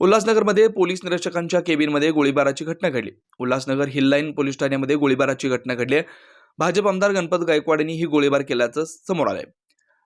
उल्हासनगरमध्ये पोलीस निरीक्षकांच्या केबिनमध्ये गोळीबाराची घटना घडली. उल्हासनगर हिल लाईन पोलीस ठाण्यामध्ये गोळीबाराची घटना घडली आहे. भाजप आमदार गणपत गायकवाड यांनी ही गोळीबार केल्याचं समोर आलंय.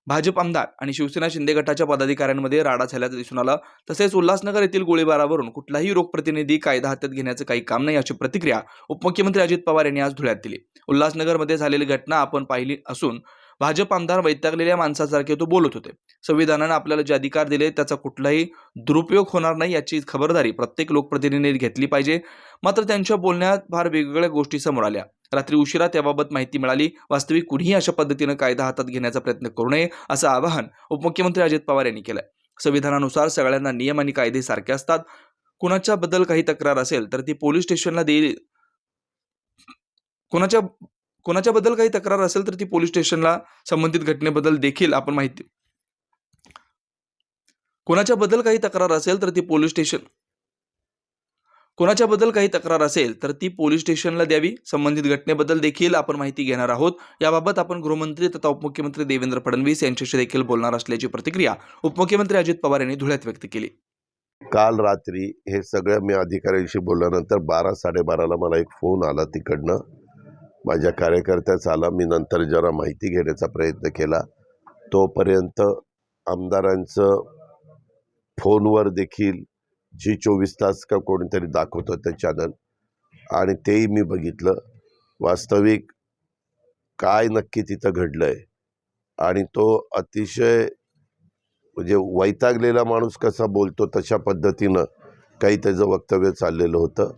भाजप आमदार आणि शिवसेना शिंदे गटाच्या पदाधिकाऱ्यांमध्ये राडा झाल्याचं दिसून आलं. तसेच उल्हासनगर येथील गोळीबारावरून कुठलाही लोकप्रतिनिधी कायदा हातात घेण्याचं काही काम नाही अशी प्रतिक्रिया उपमुख्यमंत्री अजित पवार यांनी आज धुळ्यात दिली. उल्हासनगरमध्ये झालेली घटना आपण पाहिली असून भाजप आमदार वैतागलेल्या माणसासारखे तो बोलत होते. संविधानानं आपल्याला जे अधिकार दिले त्याचा कुठलाही दुरुपयोग होणार नाही याची खबरदारी प्रत्येक लोकप्रतिनिधीने घेतली पाहिजे. मात्र त्यांच्या बोलण्यात फार वेगवेगळ्या गोष्टी समोर आल्या. रात्री उशिरा त्याबाबत माहिती मिळाली वास्तविक कुणीही अशा पद्धतीनं कायदा हातात घेण्याचा प्रयत्न करू नये असं आवाहन उपमुख्यमंत्री अजित पवार यांनी केलंय. संविधानानुसार सगळ्यांना नियम आणि कायदे सारखे असतात. कुणाच्या बद्दल काही तक्रार असेल तर ती पोलीस स्टेशनला देईल. कुणाच्या कोणाच्याबद्दल काही तक्रार असेल तर ती पोलीस स्टेशनला संबंधित घटनेबद्दल देखील आपण माहिती कोणाच्याबद्दल काही तक्रार असेल तर ती पोलीस स्टेशन कोणाच्याबद्दल काही तक्रार असेल तर ती पोलीस स्टेशनला द्यावी. संबंधित घटनेबद्दल देखील आपण माहिती घेणार आहोत. याबाबत आपण गृहमंत्री तथा उपमुख्यमंत्री देवेंद्र फडणवीस यांच्याशी देखील बोलणार असल्याची प्रतिक्रिया उपमुख्यमंत्री अजित पवार यांनी धुळ्यात व्यक्त केली. काल रात्री हे सगळं मी अधिकाऱ्यांशी बोलल्यानंतर बारा साडेबाराला मला एक फोन आला तिकडनं. माझ्या कार्यकर्त्याचा आला मी नंतर जरा माहिती घेण्याचा प्रयत्न केला. तोपर्यंत आमदारांचं फोनवर देखील जी चोवीस तास का कोणीतरी दाखवत होतं चॅनल आणि तेही मी बघितलं. वास्तविक काय नक्की तिथं घडलं आहे आणि तो अतिशय म्हणजे वैतागलेला माणूस कसा बोलतो तशा पद्धतीनं काही त्याचं वक्तव्य चाललेलं होतं.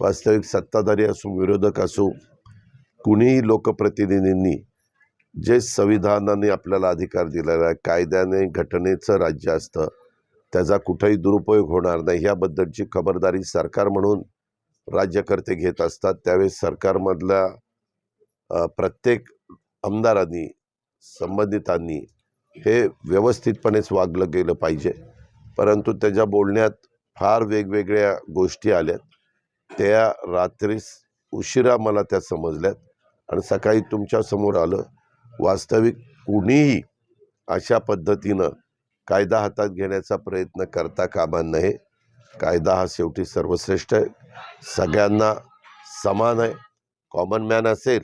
वास्तविक सत्ताधारी असू विरोधक असू कुणीही लोकप्रतिनिधींनी जे संविधानाने आपल्याला अधिकार दिलेला आहे कायद्याने घटनेचं राज्य असतं त्याचा कुठेही दुरुपयोग होणार नाही ह्याबद्दलची खबरदारी सरकार म्हणून राज्यकर्ते घेत असतात. त्यावेळेस सरकारमधल्या प्रत्येक आमदारांनी संबंधितांनी हे व्यवस्थितपणेच वागलं गेलं पाहिजे. परंतु त्याच्या बोलण्यात फार वेगवेगळ्या गोष्टी आल्यात. त्या रात्रीस उशिरा मला त्या समजल्यात. आणि सकाळी तुमच्यासमोर आलं. वास्तविक कुणीही अशा पद्धतीनं कायदा हातात घेण्याचा प्रयत्न करता कामा नये. कायदा हा शेवटी सर्वश्रेष्ठ आहे. सगळ्यांना समान आहे. कॉमन मॅन असेल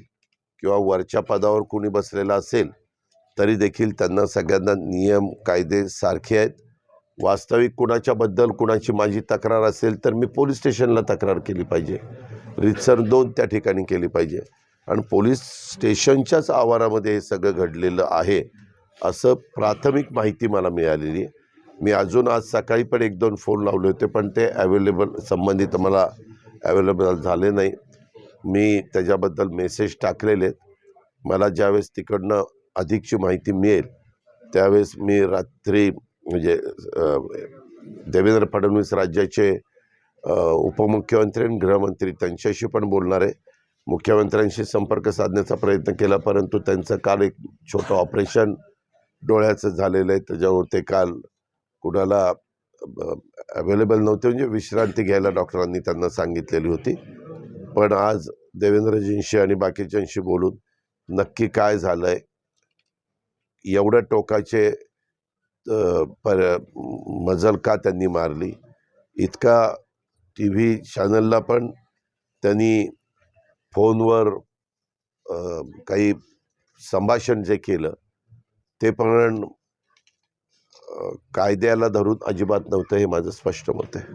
किंवा वरच्या पदावर कुणी बसलेला असेल तरी देखील त्यांना सगळ्यांना नियम कायदे सारखे आहेत. वास्तविक कुणाच्याबद्दल कुणाची माझी तक्रार असेल तर मी पोलीस स्टेशनला तक्रार केली पाहिजे. रितसर दोन त्या ठिकाणी केली पाहिजे. आणि पोलीस स्टेशनच्याच आवारामध्ये हे सगळं घडलेलं आहे असं प्राथमिक माहिती मला मिळालेली मी अजून आज सकाळी पण एक दोन फोन लावले होते पण ते अवेलेबल संबंधित मला अवेलेबल झाले नाही. मी त्याच्याबद्दल मेसेज टाकलेले आहेत. मला ज्यावेळेस तिकडनं अधिकची माहिती मिळेल त्यावेळेस मी रात्री म्हणजे देवेंद्र फडणवीस राज्याचे उपमुख्यमंत्री आणि गृहमंत्री त्यांच्याशी पण बोलणार आहे. मुख्यमंत्र्यांशी संपर्क साधण्याचा प्रयत्न केला परंतु त्यांचं काल एक छोटं ऑपरेशन डोळ्याचं झालेलं आहे. त्याच्यावर ते काल कुणाला अवेलेबल नव्हते. म्हणजे विश्रांती घ्यायला डॉक्टरांनी त्यांना सांगितलेली होती. पण आज देवेंद्रजींशी आणि बाकीच्यांशी बोलून नक्की काय झालं आहे एवढ्या टोकाचे पर मजल का त्यांनी मारली? इतका टी व्ही चॅनलला पण त्यांनी फोनवर काही संभाषण जे केलं ते पण कायद्याला धरून अजिबात नव्हतं हे माझं स्पष्ट मत आहे.